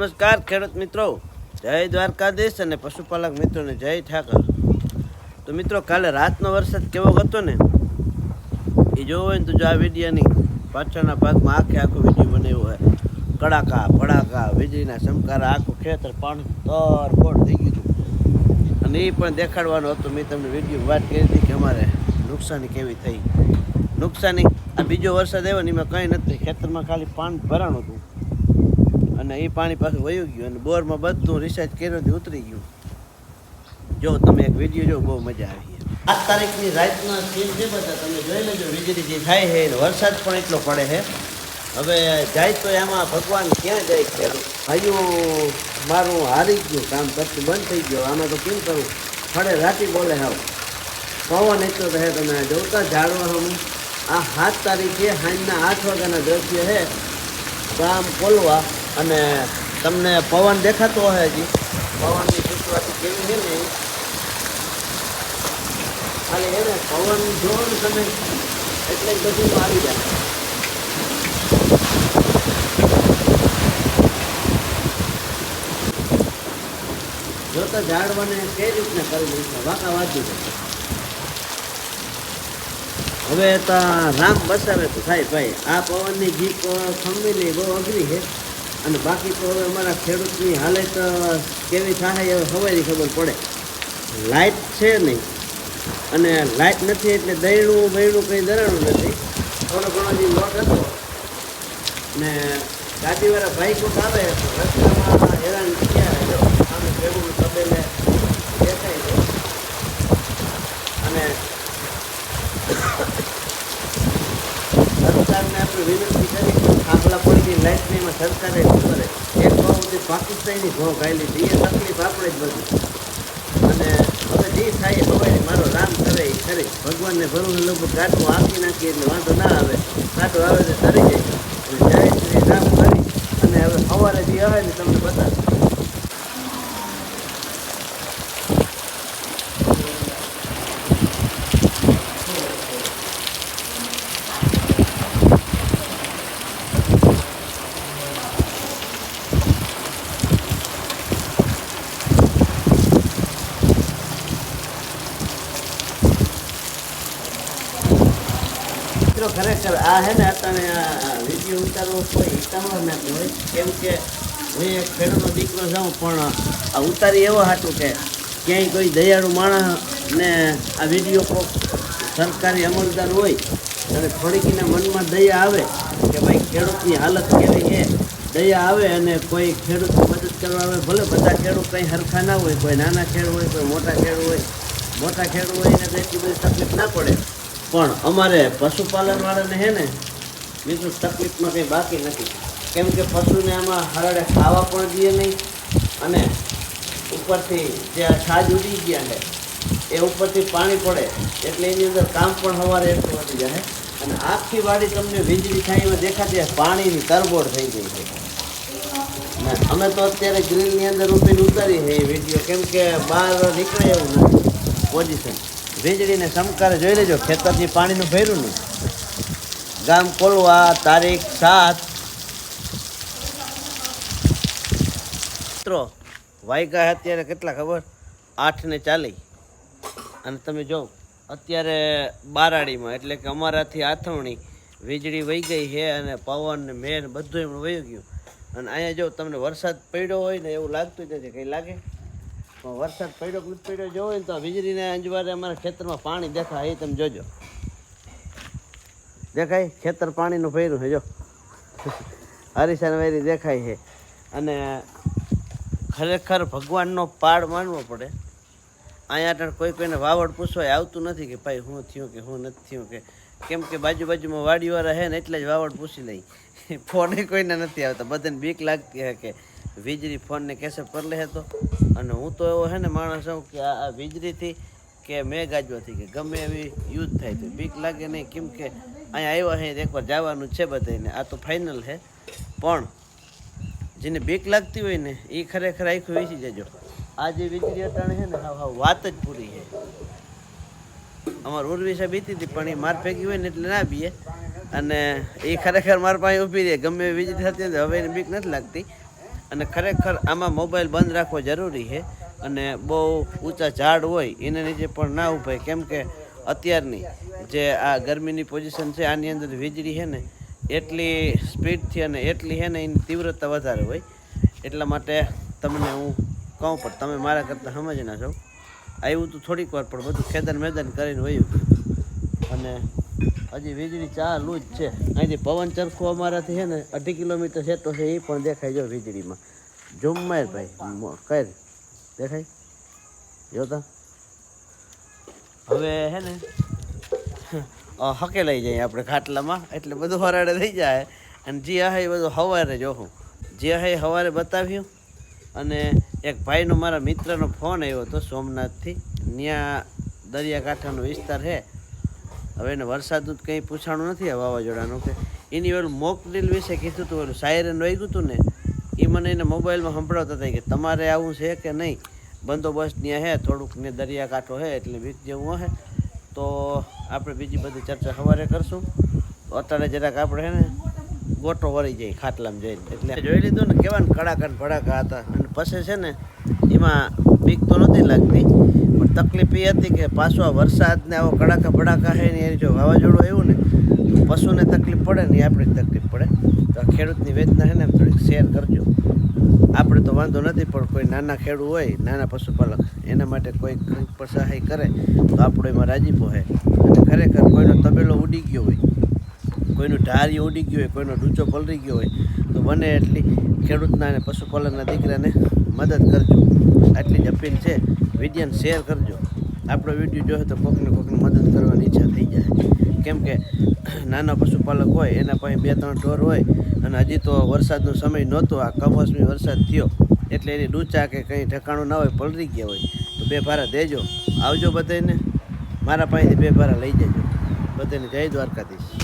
નમસ્કાર, ખેડૂત મિત્રો. જય દ્વારકાધીશ અને પશુપાલક મિત્રોને જય ઠાકર. તો મિત્રો, કાલે રાતનો વરસાદ કેવો હતો ને? એ જોવો હોય ને તો જો આ વીડિયાની પાછળના ભાગમાં આખે આખું વીડિયો બનાવ્યું હોય. કડાકા, ભડાકા, વીજળીના ચમકારા, આખું ખેતર પાણી તર ફોડ થઈ ગયું હતું. અને એ પણ દેખાડવાનું હતું. મેં તમને વીડિયો વાત કરી હતી કે અમારે નુકસાની કેવી થઈ. નુકસાની, આ બીજો વરસાદ આવ્યો ને એમાં કંઈ નથી. ખેતરમાં ખાલી પાણી ભરાણું હતું. અને એ પાણી પાછું વયું ગયું અને બોરમાં બધું રિસાર્જ કર્યોથી ઉતરી ગયું. જો તમે એક વીડિયો જો બહુ મજા આવી આઠ તારીખની રાતના સીન જે બધા તમે જોઈ લેજો વીજળી જે થાય છે અને વરસાદ પણ એટલો પડે છે. હવે જાય તો એમાં ભગવાન ક્યાં જાય ખેડૂત? હજુ મારું હારી ગયું કામ પછી બંધ થઈ ગયો. આમાં તો કેમ કરું? ફળે રાતી બોલે હાવ. પવન એટલો રહે તમે જોતા ઝાડવા હું આ સાત તારીખે સાંજના આઠ વાગ્યાના દ્રશ્ય છે. ગામ કોલવા. અને તમને પવન દેખાતો હોય હજી. પવનની સિચ્યુએશન કેવી છે ને? ખાલી એને પવન જોવો તમે એટલે બધું આવી જાય. જોતા ઝાડવાને કઈ રીતને કરી દઈશું વાંકા વાંચી દે હવે તો રામ બસાવે તો થાય ભાઈ. આ પવનની ગીત ખંભીની બહુ અઘરી છે. અને બાકી તો હવે અમારા ખેડૂતની હાલત કેવી થાય હવે હવાની ખબર પડે. લાઇટ છે નહીં. અને લાઇટ નથી એટલે દયણું બૈણું કંઈ દરાણું નથી. થોડો ઘણો જે લોટ હતો. ને ગાડીવાળા ભાઈ કોક આવે રસ્તામાં હેરાન થયા આમે ભેગું તબેલે દેખાય અને સરકારને આપણે વિનંતી કરી થાંભલા પડી ગઈ લાઇટની સરકારે પાકિસ્તાનની ભાવ ખાઈ લીધી એ તકલીફ આપણે જ બધી. અને હવે જે થાય હવે મારો રામ કરે એ ખરી ભગવાનને ભરવું લગભગ કાંટો આપી નાખીએ એટલે વાંધો ના આવે. કાંટો આવે તો તરી જાય. જય શ્રી રામ કરી. અને હવે સવારે જે આવે ને તમને બતાવીશ મિત્રો ખરેખર આ હે ને આ વીડિયો ઉતારવો કોઈ હિતામાં નથી હોય કેમ કે હું એક ખેડૂતનો દીકરો જાઉં પણ આ ઉતારી એવો હાટું કે ક્યાંય કોઈ દયાળુ માણસ ને આ વીડિયો સરકારી અમલદાર હોય, અને થોડીક એના મનમાં દયા આવે કે ભાઈ ખેડૂતની હાલત કેવી છે? દયા આવે અને કોઈ ખેડૂતની મદદ કરવા આવે, ભલે બધા ખેડૂત કંઈ હરખા ના હોય, કોઈ નાના ખેડૂત હોય, કોઈ મોટા ખેડૂત હોય, મોટા ખેડૂત હોય એને એટલી બધી તકલીફ ના પડે. પણ અમારે પશુપાલન વાળાને હે ને બીજું તકલીફમાં કંઈ બાકી નથી. કેમ કે પશુને આમાં હરડે ખાવા પણ દઈએ નહીં અને ઉપરથી જે આ છાજ ઉડી ગયા છે, એ ઉપરથી પાણી પડે. એટલે એની અંદર કામ પણ સવારે એટલું વધી જાય અને આખી વાડી તમને વીજળી થાય એમાં દેખાતી પાણીની તરબોળ થઈ ગઈ છે. અમે તો અત્યારે ગ્રીલની અંદર ઊભીને ઉતારી છે એ વીડિયો. કેમ કે બહાર નીકળે એવું નથી. પોઝિશન વીજળીને સમકારે જોઈ લેજો, ખેતરથી પાણીનું ભર્યું નહીં. ગામ કોલવા તારીખ સાત. મિત્રો, વાયગા અત્યારે કેટલા ખબર? આઠ ને ચાલી અને તમે જો, અત્યારે બારાડીમાં, એટલે કે અમારાથી આથવણી, વીજળી વહી ગઈ છે અને પવન ને મેર બધું એમનું વહી ગયું. અને અહીંયા જો તમને વરસાદ પડ્યો હોય ને એવું લાગતું જ નથી, કંઈ લાગે? પણ વરસાદ પડ્યો કે પડ્યો જોવો ને તો વીજળીના અંજવારે અમારા ખેતરમાં પાણી દેખાય. એ તમે જોજો. દેખાય? ખેતર પાણીનું ભર્યું છે, જો. હરીસાન વેરી દેખાય છે. અને ખરેખર ભગવાનનો પાડ માનવો પડે. અહીંયા આગળ કોઈ કોઈને વાવડ પૂછવાય આવતું નથી કે ભાઈ હું થયું કે હું નથી થયું કે કેમ કે બાજુ બાજુમાં વાડીવાળા રહે ને એટલે જ વાવડ પૂછી લઈ. ફોને કોઈને નથી આવતા. બધાને બીક લાગતી કે વીજળી ફોનને કેસે પર લે તો? અને હું તો એવો હે ને માણસ હું કે આ વીજળીથી કે મેઘાજવાથી કે ગમે એવી યુદ્ધ થાય તો બીક લાગે નહીં. કેમ કે અહીંયા આવ્યા હે એકવાર જવાનું છે બધાને આ તો ફાઇનલ છે પણ જેને બીક લાગતી હોય ને એ ખરેખર આખું વેચી જજો. આ જે વીજળી અટાણે છે ને વાત જ પૂરી છે અમાર ઉર્વી સાહેબ બીતી હતી પણ એ માર ફેંકી હોય ને એટલે ના બીએ. અને એ ખરેખર મારા પાસે ઊભી રહે. ગમે વીજળી થતી હવે એને બીક નથી લાગતી. અને ખરેખર આમાં મોબાઈલ બંધ રાખવો જરૂરી છે અને બહુ ઊંચા ઝાડ હોય એના નીચે પણ ના ઉભાય કેમ કે અત્યારની જે આ ગરમીની પોઝિશન છે, આની અંદર વીજળી છે ને, એટલી સ્પીડથી અને એટલી છે ને એની તીવ્રતા વધારે હોય. એટલા માટે તમને હું કહું પણ તમે મારા કરતાં સમજ ના છો. આવ્યું તો થોડીક વાર, પણ બધું ખેદાન મેદાન કરીને વયું. અને હજી વીજળી ચાલુ જ છે. અહીંથી પવન ચરખો અમારાથી છે ને, અઢી કિલોમીટર તો છે, એ પણ દેખાય જો વીજળીમાં. જુમ્માય ભાઈ કઈ દેખાય? જોતા હવે હે ને હકે લઈ જાય આપણે ખાટલામાં, એટલે બધું હરાડે થઈ જાય. અને જે હે બધું સવારે જોઉં જે હે સવારે બતાવ્યું. અને એક ભાઈનો મારા મિત્રનો ફોન આવ્યો હતો સોમનાથથી. ત્યાં દરિયાકાંઠાનો વિસ્તાર છે. હવે એને વરસાદનું કંઈ પૂછાણું નથી આ વાવાઝોડાનું કે એની ઓલું મોક ડ્રીલ વિશે કીધું હતું ઓલું સાયરન વાગ્યું હતું ને એ મને એને મોબાઈલમાં સંભળાવતા હતા કે તમારે આવું છે કે નહીં? બંદોબસ્ત ત્યાં હે, થોડુંક ને દરિયાકાંઠો હે, એટલે બીક જેવું હે. તો આપણે બીજી બધી ચર્ચા સવારે કરશું. અત્યારે જરાક આપણે હે ને, ગોટો વળી જાય, ખાટલામાં જઈને. એટલે જોઈ લીધું ને કેવા ને કડાકા ભડાકા હતા. અને પછી છે ને, એમાં બીક તો નહોતી લાગતી, પણ તકલીફ એ હતી કે પાછો આ વરસાદ ને આવો કડાકા ભડાકા હે ને એ જો વાવાઝોડું આવ્યું ને પશુને તકલીફ પડે ને આપણી તકલીફ પડે. તો આ ખેડૂતની વેદના છે ને એમ થોડીક શેર કરજો. આપણે તો વાંધો નથી, પણ કોઈ નાના ખેડૂત હોય, નાના પશુપાલક, એના માટે કોઈ કંઈક પણ સહાય કરે, તો આપણો એમાં રાજીપો હે. અને ખરેખર કોઈનો તબેલો ઉડી ગયો હોય, કોઈનું ઢારી ઉડી ગયું હોય, કોઈનો ડૂચો પલરી ગયો હોય, તો બને એટલી ખેડૂતના અને પશુપાલનના દીકરાને મદદ કરજો. આટલી જ અપીલ છે. વિડીયોને શેર કરજો. આપણો વીડિયો જોયો તો કોકને કોકને મદદ કરવાની ઈચ્છા થઈ જાય. કેમ કે નાના પશુપાલક હોય, એના પાસે બે ત્રણ ઢોર હોય, અને હજી તો વરસાદનો સમય નહોતો, આ કમોસમી વરસાદ થયો, એટલે એની ડૂચા કે કંઈ ઠેકાણું ના હોય પલરી ગયા હોય. તો બે ભારા દેજો. આવજો બધાને મારા પાસેથી બે ભારા લઈ જજો. બધાને જય દ્વારકાધીશ.